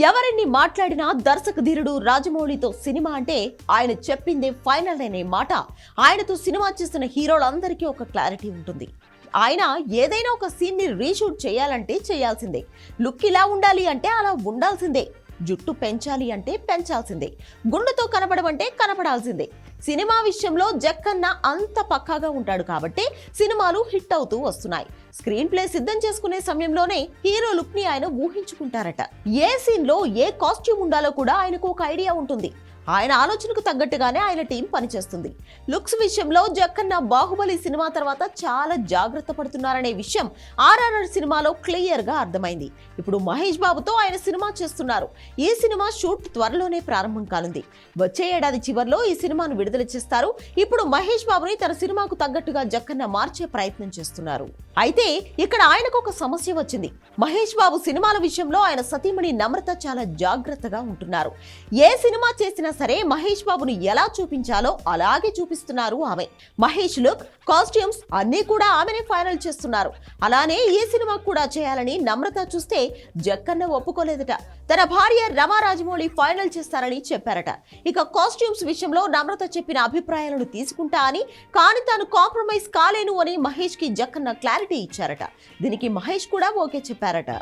ఎవరిని మాట్లాడినా దర్శక ధీరుడు రాజమౌళితో సినిమా అంటే ఆయన చెప్పిందే ఫైనల్ అనే మాట. ఆయనతో సినిమా చేస్తున్న హీరోలందరికీ ఒక క్లారిటీ ఉంటుంది. ఆయన ఏదైనా ఒక సీన్ని రీషూట్ చేయాలంటే చేయాల్సిందే. లుక్ ఇలా ఉండాలి అంటే అలా ఉండాల్సిందే. జుట్టు పెంచాలి అంటే పెంచాల్సిందే. గుండెతో కనపడమంటే కనపడాల్సిందే. సినిమా విషయంలో జక్కన్న అంత పక్కాగా ఉంటాడు కాబట్టి సినిమాలు హిట్ అవుతూ వస్తున్నాయి. స్క్రీన్ ప్లే సిద్ధం చేసుకునే సమయంలోనే హీరో లుక్ని ఆయన ఊహించుకుంటారట. ఏ సీన్లో ఏ కాస్ట్యూమ్ ఉండాలో కూడా ఆయనకు ఒక ఐడియా ఉంటుంది. ఆయన ఆలోచనకు తగ్గట్టుగానే ఆయన టీం పనిచేస్తుంది. లుక్స్ విషయంలో జక్కన్న బాహుబలి సినిమా తర్వాత చాలా జాగ్రత్త పడుతున్నారనే విషయం ఆర్ఆర్ఆర్ సినిమాలో క్లియర్గా అర్థమైంది. ఇప్పుడు మహేష్ బాబుతో ఆయన సినిమా చేస్తున్నారు. ఈ సినిమా షూట్ త్వరలోనే ప్రారంభం కానుంది. వచ్చే ఏడాది చివరిలో ఈ సినిమాను విడుదల చేస్తారు. ఇప్పుడు మహేష్ బాబుని తన సినిమాకు తగ్గట్టుగా జక్కన్న మార్చే ప్రయత్నం చేస్తున్నారు. అయితే ఇక్కడ ఆయనకు ఒక సమస్య వచ్చింది. మహేష్ బాబు సినిమాల విషయంలో ఆయన సతీమణి నమ్రత చాలా జాగ్రత్తగా ఉంటున్నారు. ఏ సినిమా చేసినా సరే మహేష్ బాబును ఎలా చూపించాలో అలాగే చూపిస్తున్నారు ఆమె. మహేష్ లుక్ కాస్ట్యూమ్స్ అన్నీ కూడా ఆమెనే ఫైనల్ చేస్తున్నారు. అలానే ఈ సినిమా కూడా చేయాలని నమ్రత చూస్తే జక్కన్న ఒప్పుకోలేదట. తన భార్య రమా రాజమౌళి ఫైనల్ చేస్తారని చెప్పారట. ఇక కాస్ట్యూమ్స్ విషయంలో నమ్రత చెప్పిన అభిప్రాయాలను తీసుకుంటా అని కానీ తాను కాంప్రమైజ్ కాలేను అని మహేష్కి జక్కన్న క్లారిటీ ఇచ్చారట. దీనికి మహేష్ కూడా ఓకే చెప్పారట.